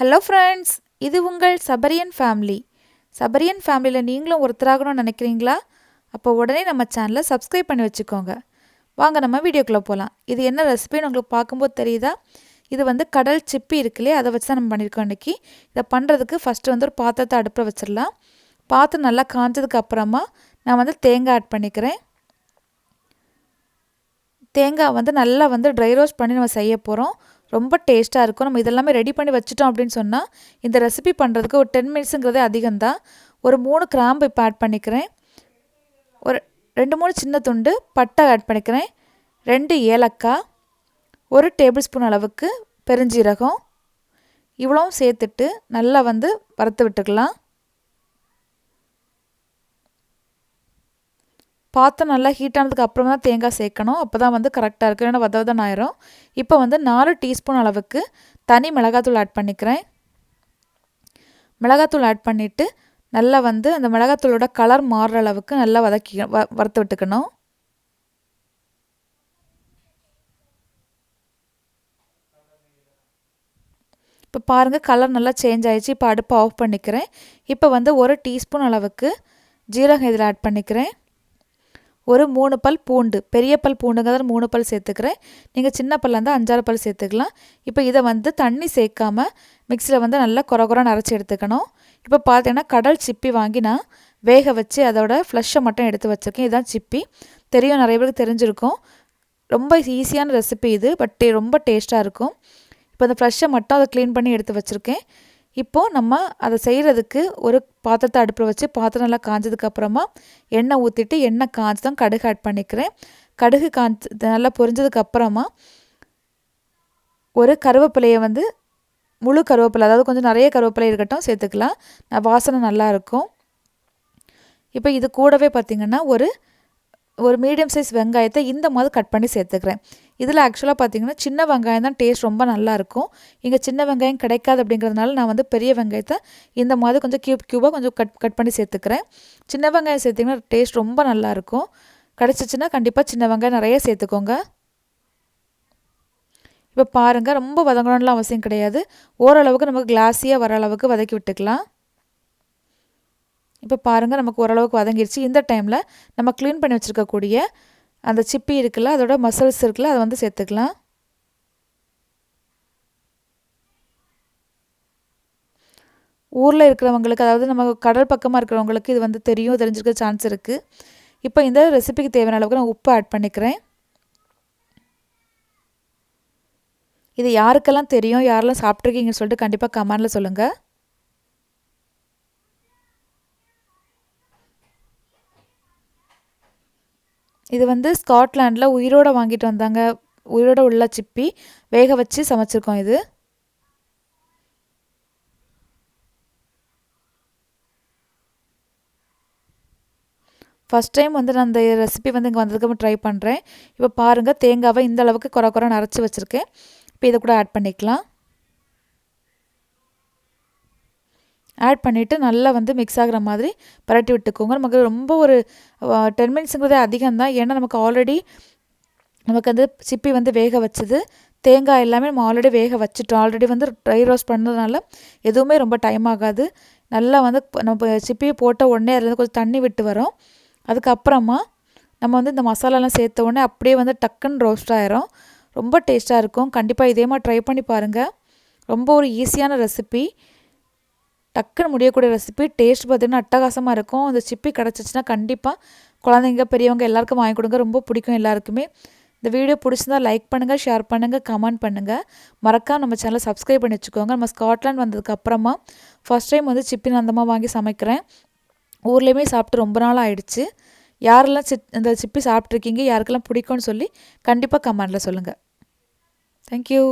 Hello friends இது உங்கள் சபரியன் family சபரியன் ஃபேமிலியில் நீங்களும் ஒருத்தராகணும்னு நினைக்கிறீங்களா? அப்போ உடனே நம்ம சேனலை சப்ஸ்கிரைப் பண்ணி வச்சுக்கோங்க. வாங்க நம்ம வீடியோக்குள்ளே போகலாம் இது என்ன ரெசிபின்னு உங்களுக்கு பார்க்கும்போது தெரியுதா? இது வந்து கடல் சிப்பி இருக்கு இல்லையா? அதை வச்சு தான் நம்ம பண்ணியிருக்கோம் இன்றைக்கி இதை பண்ணுறதுக்கு ஃபஸ்ட்டு வந்து ஒரு பாத்திரத்தை அடுப்பில் வச்சிடலாம். பாத்திரம் நல்லா காஞ்சதுக்கு அப்புறமா நான் வந்து தேங்காய் ஆட் பண்ணிக்கிறேன். தேங்காய் வந்து நல்லா வந்து ட்ரை ரோஸ்ட் பண்ணி நம்ம செய்ய போகிறோம் ரொம்ப டேஸ்ட்டாக இருக்கும். நம்ம இதெல்லாமே ரெடி பண்ணி வச்சுட்டோம் அப்படின்னு சொன்னால் இந்த ரெசிபி பண்ணுறதுக்கு ஒரு டென் மினிட்ஸுங்கிறதே அதிகம்தான். ஒரு மூணு கிராம்பு இப்போ ஆட் பண்ணிக்கிறேன். ஒரு ரெண்டு மூணு சின்ன துண்டு பட்டை ஆட் பண்ணிக்கிறேன். ரெண்டு ஏலக்காய் ஒரு டேபிள் ஸ்பூன் அளவுக்கு பெருஞ்சீரகம். இவ்வளவும் சேர்த்துட்டு நல்லா வந்து வறுத்து விட்டுக்கலாம். பாத்திரம் நல்லா ஹீட் ஆனதுக்கு அப்புறம் தான் தேங்காய் சேர்க்கணும். அப்போ தான் வந்து கரெக்டாக இருக்கும். ஏன்னா வதவதன் ஆயிரும். இப்போ வந்து நாலு டீஸ்பூன் அளவுக்கு தனி மிளகாத்தூள் ஆட் பண்ணிக்கிறேன். மிளகாத்தூள் ஆட் பண்ணிவிட்டு நல்லா வந்து அந்த மிளகாத்தூளோட கலர் மாறுற அளவுக்கு நல்லா வதக்கி வ வறுத்து விட்டுக்கணும். இப்போ பாருங்கள் கலர் நல்லா சேஞ்ச் ஆகிடுச்சு இப்போ அடுப்பை ஆஃப் பண்ணிக்கிறேன். இப்போ வந்து ஒரு டீஸ்பூன் அளவுக்கு ஜீரகம் இதில் ஆட் பண்ணிக்கிறேன். ஒரு மூணு பல் பூண்டு பெரிய பல் பூண்டுங்கிறத மூணு பல் சேர்த்துக்கிறேன். நீங்கள் சின்ன பல்லாக இருந்தால் அஞ்சாறு பல் சேர்த்துக்கலாம். இப்போ இதை வந்து தண்ணி சேர்க்காம மிக்சியில் வந்து நல்லா குறை குறைன்னு அரைச்சி எடுத்துக்கணும். இப்போ பார்த்தீங்கன்னா கடல் சிப்பி வாங்கி நான் வேக வச்சு அதோட ஃப்ளஷை மட்டும் எடுத்து வச்சுருக்கேன். இதுதான் சிப்பி. தெரியும் நிறைய பேருக்கு தெரிஞ்சிருக்கும். ரொம்ப ஈஸியான ரெசிபி இது பட் ரொம்ப டேஸ்ட்டாக இருக்கும். இப்போ அந்த ஃப்ளஷை மட்டும் அதை க்ளீன் பண்ணி எடுத்து வச்சுருக்கேன். இப்போது நம்ம அதை செய்கிறதுக்கு ஒரு பாத்திரத்தை அடுப்பில் வச்சு பாத்திரம் நல்லா காஞ்சதுக்கப்புறமா எண்ணெய் ஊற்றிட்டு எண்ணெய் காய்ச்சி தான் கடுகு ஆட் பண்ணிக்கிறேன். கடுகு காய்ச்சி நல்லா பொரிஞ்சதுக்கப்புறமா ஒரு கருவேப்பிலையை வந்து முழு கருவேப்பிலை அதாவது கொஞ்சம் நிறைய கருவேப்பிலை இருக்கட்டும் சேர்த்துக்கலாம். வாசனை நல்லாயிருக்கும் இப்போ இது கூடவே பார்த்திங்கன்னா ஒரு ஒரு மீடியம் சைஸ் வெங்காயத்தை இந்த மாதிரி கட் பண்ணி சேர்த்துக்கிறேன். இதில் ஆக்சுவலாக பார்த்தீங்கன்னா சின்ன வெங்காயம் தான் டேஸ்ட் ரொம்ப நல்லாயிருக்கும் இங்கே சின்ன வெங்காயம் கிடைக்காது அப்படிங்கிறதுனால நான் வந்து பெரிய வெங்காயத்தை இந்த மாதிரி கொஞ்சம் க்யூப் க்யூபாக கொஞ்சம் கட் கட் பண்ணி சேர்த்துக்கிறேன். சின்ன வெங்காயம் சேர்த்திங்கன்னா டேஸ்ட் ரொம்ப நல்லாயிருக்கும் கிடச்சிச்சின்னா கண்டிப்பாக சின்ன வெங்காயம் நிறைய சேர்த்துக்கோங்க. இப்போ பாருங்கள் ரொம்ப வதங்கணும்லாம் அவசியம் கிடையாது. ஓரளவுக்கு நமக்கு கிளாஸியாக வர அளவுக்கு வதக்கி விட்டுக்கலாம். இப்போ பாருங்கள் நமக்கு ஓரளவுக்கு வதங்கிடுச்சு இந்த டைமில் நம்ம க்ளீன் பண்ணி வச்சுருக்கக்கூடிய அந்த சிப்பி இருக்குல்ல அதோட மசில்ஸ் இருக்குல்ல அதை வந்து சேர்த்துக்கலாம். ஊரில் இருக்கிறவங்களுக்கு அதாவது நம்ம கடல் பக்கமாக இருக்கிறவங்களுக்கு இது வந்து தெரியும் தெரிஞ்சிருக்க சான்ஸ் இருக்குது இப்போ இந்த ரெசிபிக்கு தேவையான அளவுக்கு நான் உப்பு ஆட் பண்ணிக்கிறேன். இது யாருக்கெல்லாம் தெரியும் யாரெல்லாம் சாப்பிட்ருக்கீங்கன்னு சொல்லிட்டு கண்டிப்பாக கமெண்டில் சொல்லுங்கள் இது வந்து ஸ்காட்லாண்டில் உயிரோடு வாங்கிட்டு வந்தாங்க. உயிரோடு உள்ள சிப்பி. வேக வச்சு சமைச்சிருக்கோம் இது. ஃபஸ்ட் டைம் வந்து நான் அந்த ரெசிபி வந்து இங்கே வந்ததுக்கு ட்ரை பண்ணுறேன் இப்போ பாருங்கள் தேங்காவை இந்த அளவுக்கு குறை குறை நரைச்சி வச்சுருக்கேன். இப்போ இதை கூட ஆட் பண்ணிக்கலாம். ஆட் பண்ணிவிட்டு நல்லா வந்து மிக்ஸ் ஆகிற மாதிரி பரட்டி விட்டுக்கோங்க. நமக்கு ரொம்ப ஒரு டென் மினிட்ஸுங்கிறதே அதிகம் தான் ஏன்னா நமக்கு ஆல்ரெடி நமக்கு வந்து சிப்பி வந்து வேக வச்சது. தேங்காய் எல்லாமே நம்ம ஆல்ரெடி வேக வச்சுட்டோம். ஆல்ரெடி வந்து ட்ரை ரோஸ்ட் பண்ணதுனால எதுவுமே ரொம்ப டைம் ஆகாது. நல்லா வந்து நம்ம சிப்பியை போட்ட உடனே அதில் கொஞ்சம் தண்ணி விட்டு வரும். அதுக்கப்புறமா நம்ம வந்து இந்த மசாலாலாம் சேர்த்த உடனே அப்படியே வந்து டக்குன்னு ரோஸ்ட் ஆயிரும். ரொம்ப டேஸ்ட்டாக இருக்கும். கண்டிப்பாக இதே மாதிரி ட்ரை பண்ணி பாருங்கள் ரொம்ப ஒரு ஈஸியான ரெசிபி டக்குன்னு முடியக்கூடிய ரெசிபி டேஸ்ட் பார்த்திங்கன்னா அட்டகாசமாக இருக்கும். அந்த சிப்பி கிடச்சிச்சின்னா கண்டிப்பாக குழந்தைங்க பெரியவங்க எல்லாருக்கும் வாங்கி கொடுங்க. ரொம்ப பிடிக்கும் எல்லாருக்குமே. இந்த வீடியோ பிடிச்சிருந்தா லைக் பண்ணுங்கள் ஷேர் பண்ணுங்கள் கமெண்ட் பண்ணுங்கள் மறக்காம நம்ம சேனலை சப்ஸ்கிரைப் பண்ணி வச்சுக்கோங்க. நம்ம ஸ்காட்லாண்ட் வந்ததுக்கு அப்புறமா ஃபஸ்ட் டைம் வந்து சிப்பி நந்தமாக வாங்கி சமைக்கிறேன். ஊர்லேயுமே சாப்பிட்டு ரொம்ப நாள் ஆயிடுச்சு. யாரெல்லாம் சிப் இந்த சிப்பி சாப்பிட்ருக்கீங்க யாருக்கெல்லாம் பிடிக்கும்னு சொல்லி கண்டிப்பாக கமெண்டில் சொல்லுங்கள் தேங்க்யூ